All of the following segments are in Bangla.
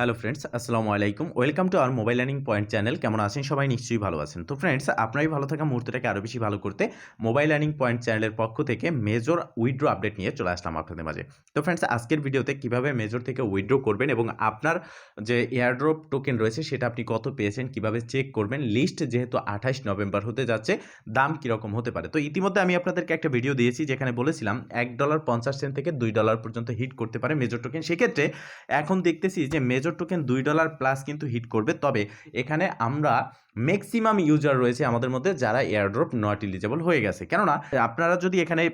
হ্যালো ফ্রেন্ডস আসসালামু আলাইকুম। Welcome to our mobile learning point channel কেমন আছেন? সবাই নিশ্চয়ই ভালো আছেন। তো ফ্রেন্ডস আপনারই ভালো থাকা মুহূর্তটাকে আরও বেশি ভালো করতে মোবাইল লার্নিং পয়েন্ট চ্যানেলের পক্ষ থেকে মেজর উইড্রো আপডেট নিয়ে চলে আসলাম আপনাদের মাঝে। তো ফ্রেন্ডস আজকের ভিডিওতে কীভাবে মেজর থেকে উইড্রো করবেন এবং আপনার যে এয়ারড্রপ টোকেন রয়েছে, সেটা আপনি কত পেয়েছেন, কীভাবে চেক করবেন লিস্ট যেহেতু আঠাশ নভেম্বর হতে যাচ্ছে, দাম কীরকম হতে পারে। তো ইতিমধ্যে আমি আপনাদেরকে একটা ভিডিও দিয়েছি, যেখানে বলেছিলাম এক ডলার পঞ্চাশ সেন্ট থেকে দুই ডলার পর্যন্ত হিট করতে পারে মেজর টোকেন সেক্ষেত্রে এখন দেখতেছি যে মেজর টোকেন দুই ডলার প্লাস কিন্তু হিট করবে। তবে এখানে আমরা ম্যাক্সিমাম ইউজার রয়েছে আমাদের মধ্যে যারা এয়ারড্রপ নট এলিজেবল হয়ে গেছে। কেননা আপনারা যদি এখানে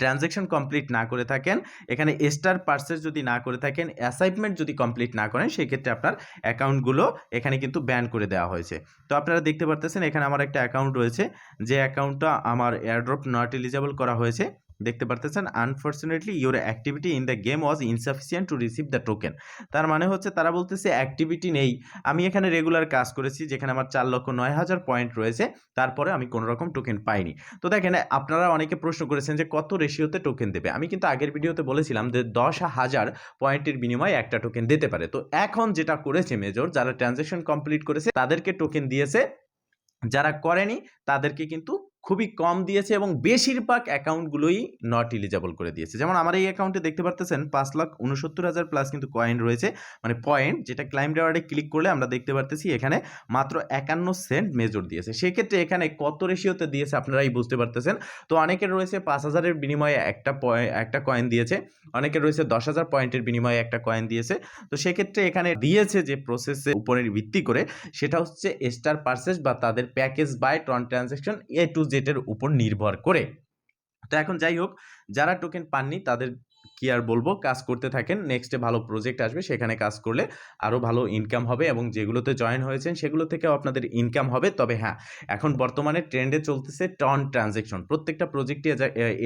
ট্রানজ্যাকশন কমপ্লিট না করে থাকেন, এখানে স্টার পার্সেস যদি না করে থাকেন অ্যাসাইনমেন্ট যদি কমপ্লিট না করেন, সেক্ষেত্রে আপনার অ্যাকাউন্টগুলো এখানে কিন্তু ব্যান করে দেওয়া হয়েছে। তো আপনারা দেখতে পারতেছেন এখানে আমার একটা অ্যাকাউন্ট রয়েছে, যে অ্যাকাউন্টটা আমার এয়ারড্রপ নট এলিজেবল করা হয়েছে। দেখতে পারতেছেন unfortunately your activity in the game was insufficient to receive the token তার মানে হচ্ছে তারা বলতেছে অ্যাক্টিভিটি নেই। আমি এখানে রেগুলার কাজ করেছি, যেখানে আমার চার লক্ষ নয় হাজার পয়েন্ট রয়েছে। তারপরে আমি কোনো রকম টোকেন পাইনি। তো দেখেন, আপনারা অনেকে প্রশ্ন করেছেন যে কত রেশিওতে টোকেন দেবে? আমি কিন্তু আগের ভিডিওতে বলেছিলাম যে দশ হাজার পয়েন্টের বিনিময়ে একটা টোকেন দিতে পারে। তো এখন যেটা করেছে মেজর যারা ট্রানজ্যাকশন কমপ্লিট করেছে, তাদেরকে টোকেন দিয়েছে। যারা করেনি, তাদেরকে কিন্তু খুবই কম দিয়েছে এবং বেশিরভাগ অ্যাকাউন্টগুলোই নট ইলিজেবল করে দিয়েছে। যেমন আমার এই অ্যাকাউন্টে দেখতে পারতেছেন, পাঁচ লাখ উনসত্তর হাজার প্লাস কিন্তু কয়েন রয়েছে। মানে পয়েন্ট যেটা ক্লাইম রেওয়ার্ডে ক্লিক করলে আমরা দেখতে পারতেছি এখানে মাত্র একান্ন সেন্ট মেজর দিয়েছে। সেক্ষেত্রে এখানে কত রেশিওতে দিয়েছে আপনারাই বুঝতে পারতেছেন। তো অনেকের রয়েছে পাঁচ হাজারের বিনিময়ে একটা একটা কয়েন দিয়েছে। অনেকের রয়েছে দশ হাজার পয়েন্টের বিনিময়ে একটা কয়েন দিয়েছে। তো সেক্ষেত্রে এখানে দিয়েছে যে প্রসেসের উপরে ভিত্তি করে, সেটা হচ্ছে স্টার পার্সেস বা তাদের প্যাকেজ বাই ট্রন ট্রানজ্যাকশন এ টু জেটের উপর নির্ভর করে। তো এখন যাই হোক যারা টোকেন পাননি তাদের কি আর বলব? কাজ করতে থাকেন নেক্সটে ভালো প্রজেক্ট আসবে, সেখানে কাজ করলে আরও ভালো ইনকাম হবে এবং যেগুলোতে জয়েন হয়েছেন, সেগুলো থেকেও আপনাদের ইনকাম হবে। তবে হ্যাঁ এখন বর্তমানে ট্রেন্ডে চলতেছে টন ট্রানজেকশন প্রত্যেকটা প্রজেক্টে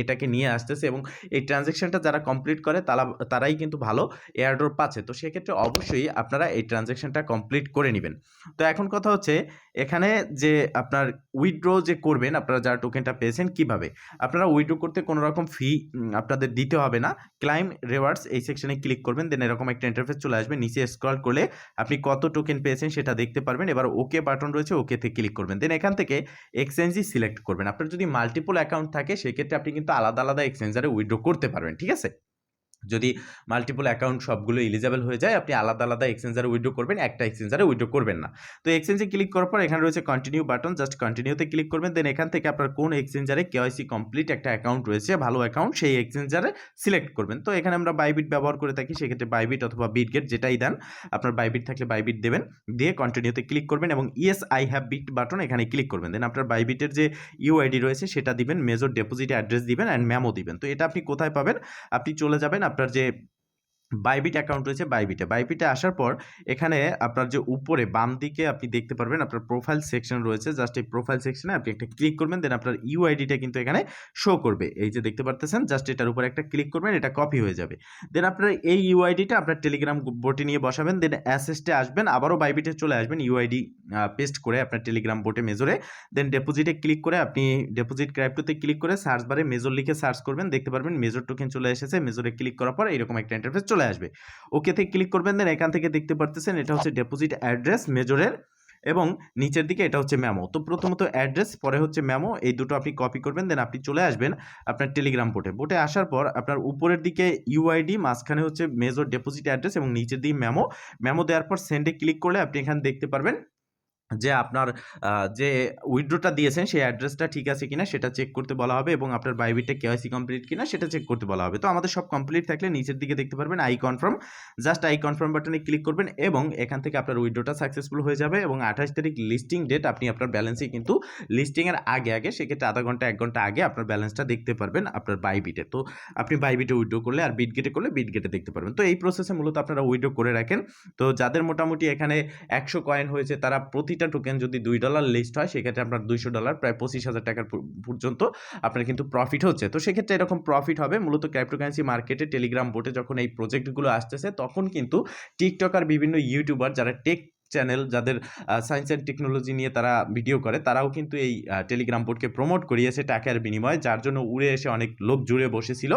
এটাকে নিয়ে আসতেছে এবং এই ট্রানজেকশনটা যারা কমপ্লিট করে তারা তারাই কিন্তু ভালো এয়ারড্রপ পাচ্ছে। তো সেক্ষেত্রে অবশ্যই আপনারা এই ট্রানজেকশনটা কমপ্লিট করে নেবেন। তো এখন কথা হচ্ছে, এখানে যে আপনার উইথড্র যে করবেন, আপনারা যারা টোকেনটা পেয়েছেন, কীভাবে? আপনারা উইথড্র করতে কোনো রকম ফি আপনাদের দিতে হবে না। ক্লাইম রেওয়ার্ডস এই সেকশনে ক্লিক করবেন দেন এরকম একটা ইন্টারফেস চলে আসবে। নিচে স্ক্রল করলে আপনি কত টোকেন পেয়েছেন সেটা দেখতে পারবেন। এবার ওকে বাটন রয়েছে ওকেতে ক্লিক করবেন। দেন এখান থেকে এক্সচেঞ্জই সিলেক্ট করবেন। আপনার যদি মাল্টিপল অ্যাকাউন্ট থাকে, সেক্ষেত্রে আপনি কিন্তু আলাদা আলাদা এক্সচেঞ্জারে উইড্রো করতে পারবেন, ঠিক আছে? যদি মাল্টিপল অ্যাকাউন্ট সবগুলো এলিজেবল হয়ে যায়, আপনি আলাদা আলাদা এক্সচেঞ্জারে উইড্রো করবেন, একটা এক্সচেঞ্জারে উইড্রো করবেন না। তো এক্সচেঞ্জে ক্লিক করার পর এখানে রয়েছে কন্টিনিউ বাটন জাস্ট কন্টিনিউতে ক্লিক করবেন দেন এখান থেকে আপনার কোন এক্সচেঞ্জারে কেওয়াইসি কমপ্লিট একটা অ্যাকাউন্ট রয়েছে, ভালো অ্যাকাউন্ট সেই এক্সচেঞ্জারে সিলেক্ট করবেন। তো এখানে আমরা বাইবিট ব্যবহার করে থাকি, সেক্ষেত্রে বাইবিট অথবা বিটগেট যেটাই দেন, আপনার বাইবিট থাকলে বাইবিট দেবেন, দিয়ে কন্টিনিউতে ক্লিক করবেন এবং yes I have bit button এখানে ক্লিক করবেন। দেন আপনার বাইবিটের যে ইউআইডি রয়েছে, সেটা দিবেন মেজর ডেপোজিট অ্যাড্রেস দিবেন অ্যান্ড ম্যামো দিবেন। তো এটা আপনি কোথায় পাবেন? আপনি চলে যাবেন আপনার যে বাইবিট অ্যাকাউন্ট রয়েছে বাইবিটে বাইবিটে আসার পর এখানে আপনার যে উপরে বাম দিকে আপনি দেখতে পারবেন আপনার প্রোফাইল সেকশন রয়েছে। জাস্ট এই প্রোফাইল সেকশনে আপনি একটা ক্লিক করবেন দেন আপনার ইউআইডিটা কিন্তু এখানে শো করবে। এই যে দেখতে পারতেছেন জাস্ট এটার উপর একটা ক্লিক করবেন, এটা কপি হয়ে যাবে। দেন আপনার এই ইউআইডিটা আপনার টেলিগ্রাম বোটে নিয়ে বসাবেন দেন অ্যাসেসটে আসবেন, আবারও বাইবিটে চলে আসবেন ইউআইডি পেস্ট করে আপনার টেলিগ্রাম বোটে মেজরে দেন ডেপোজিটে ক্লিক করে আপনি ডেপোজিট ক্রাইপ্টোতে ক্লিক করে সার্চ বারে মেজর লিখে সার্চ করবেন। দেখতে পারবেন মেজর টোকেন চলে এসেছে। মেজরে ক্লিক করার পর এরকম একটা ইন্টারফেস চলে আসবে। ওকে থেকে ক্লিক করবেন দেন এখান থেকে দেখতে পারতেছেন এটা হচ্ছে ডেপোজিট অ্যাড্রেস মেজরের এবং নিচের দিকে এটা হচ্ছে ম্যামো তো প্রথমত অ্যাড্রেস পরে হচ্ছে ম্যামো এই দুটো আপনি কপি করবেন দেন আপনি চলে আসবেন আপনার টেলিগ্রাম বোটে বোটে আসার পর আপনার উপরের দিকে ইউআইডি মাঝখানে হচ্ছে মেজর ডেপোজিট অ্যাড্রেস এবং নিচের দিকে ম্যামো ম্যামো দেওয়ার পর সেন্ডে ক্লিক করলে আপনি এখানে দেখতে পারবেন যে আপনার যে উইথড্রোটা দিয়েছেন সেই অ্যাড্রেসটা ঠিক আছে কিনা সেটা চেক করতে বলা হবে এবং আপনার বাইবিটটা কেওয়াইসি কমপ্লিট কিনা সেটা চেক করতে বলা হবে। তো আমাদের সব কমপ্লিট থাকলে নিচের দিকে দেখতে পারবেন I confirm just I confirm বাটনে ক্লিক করবেন এবং এখান থেকে আপনার উইড্রোটা সাকসেসফুল হয়ে যাবে এবং আঠাশ তারিখ লিস্টিং ডেট আপনি আপনার ব্যালেন্সে কিন্তু লিস্টিংয়ের আগে আগে সেক্ষেত্রে আধা ঘণ্টা, এক ঘণ্টা আগে আপনার ব্যালেন্সটা দেখতে পারবেন আপনার বাইবিটে তো আপনি বাইবিটে উইড্রো করলে আর বিটগেটে করলে বিটগেটে দেখতে পারবেন। তো এই প্রসেসে মূলত আপনারা উইড্রো করে রাখেন। তো যাদের মোটামুটি এখানে একশো কয়েন হয়েছে তারা প্রতিটা টোকেন যদি দুই ডলার লিস্ট হয়, সেক্ষেত্রে আপনার দুইশো ডলার প্রায় পঁচিশ হাজার টাকার পর্যন্ত আপনার কিন্তু প্রফিট হচ্ছে। তো সেক্ষেত্রে এরকম প্রফিট হবে। মূলত ক্রিপ্টোকারেন্সি মার্কেটে টেলিগ্রাম বোর্ডে যখন এই প্রজেক্টগুলো আসতেছে, তখন কিন্তু টিকটক আর বিভিন্ন ইউটিউবার যারা টেক চ্যানেল যাদের সায়েন্স অ্যান্ড টেকনোলজি নিয়ে তারা ভিডিও করে, তারাও কিন্তু এই টেলিগ্রাম বোর্ডকে প্রমোট করিয়েছে টাকার বিনিময়ে, যার জন্য উড়ে এসে অনেক লোক জুড়ে বসেছিল।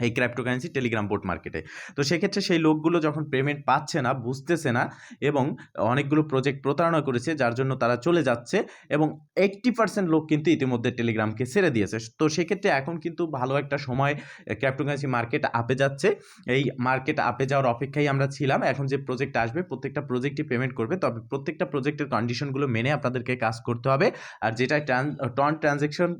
এই ক্র্যাপ্টোকারেন্সি টেলিগ্রাম বোট মার্কেটে তো সেক্ষেত্রে সেই লোকগুলো যখন পেমেন্ট পাচ্ছে না, বুঝতেছে না এবং অনেকগুলো প্রজেক্ট প্রতারণা করেছে, যার জন্য তারা চলে যাচ্ছে এবং এইট্টি পার্সেন্ট লোক কিন্তু ইতিমধ্যে টেলিগ্রামকে ছেড়ে দিয়েছে। তো সেক্ষেত্রে এখন কিন্তু ভালো একটা সময় ক্র্যাপ্টোকারেন্সি মার্কেট আপে যাচ্ছে। এই মার্কেট আপে যাওয়ার অপেক্ষায় আমরা ছিলাম। এখন যে প্রজেক্ট আসবে, প্রত্যেকটা প্রজেক্টই পেমেন্ট করবে। তবে প্রত্যেকটা প্রজেক্টের কন্ডিশনগুলো মেনে আপনাদেরকে কাজ করতে হবে। আর যেটা ট্রান টন ট্রানজ্যাকশন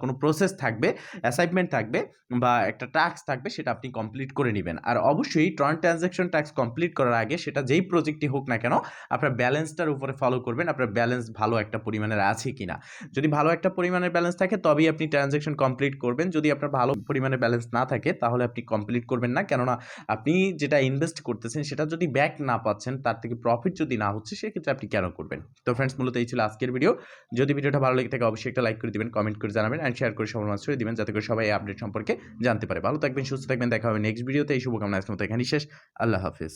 কোনো প্রসেস থাকবে অ্যাসাইনমেন্ট থাকবে বা একটা টাস্ক থাকবে সেটা আপনি কমপ্লিট করে নেবেন। আর অবশ্যই ট্রান ট্রানজ্যাকশন ট্যাক্স কমপ্লিট করার আগে সেটা যেই প্রজেক্টটি হোক না কেন, আপনার ব্যালেন্সটার উপরে ফলো করবেন, আপনার ব্যালেন্স ভালো একটা পরিমাণের আছে কিনা। যদি ভালো একটা পরিমাণের ব্যালেন্স থাকে, তবেই আপনি ট্রানজ্যাকশন কমপ্লিট করবেন। যদি আপনার ভালো পরিমাণে ব্যালেন্স না থাকে, তাহলে আপনি কমপ্লিট করবেন না। কেননা আপনি যেটা ইনভেস্ট করতেছেন, সেটা যদি ব্যাক না পাচ্ছেন, তার থেকে প্রফিট যদি না হচ্ছে, সেক্ষেত্রে আপনি কেন করবেন? তো ফ্রেন্ডস মূলত এই ছিল আজকের ভিডিও যদি ভিডিওটা ভালো লেগে থাকে, অবশ্যই একটা লাইক করে দিবেন কমেন্ট করে জানাবেন অ্যান্ড শেয়ার করে সবার মাঝে দিবেন, যাতে করে সবাই আপডেট সম্পর্কে জানতে পারে। ভালো থাকবেন, সুস্থ থাকবেন, দেখা হবে নেক্সট ভিডিওতে এই শুভকামনা আজকে মতো এখানেই শেষ। আল্লাহ হাফিজ।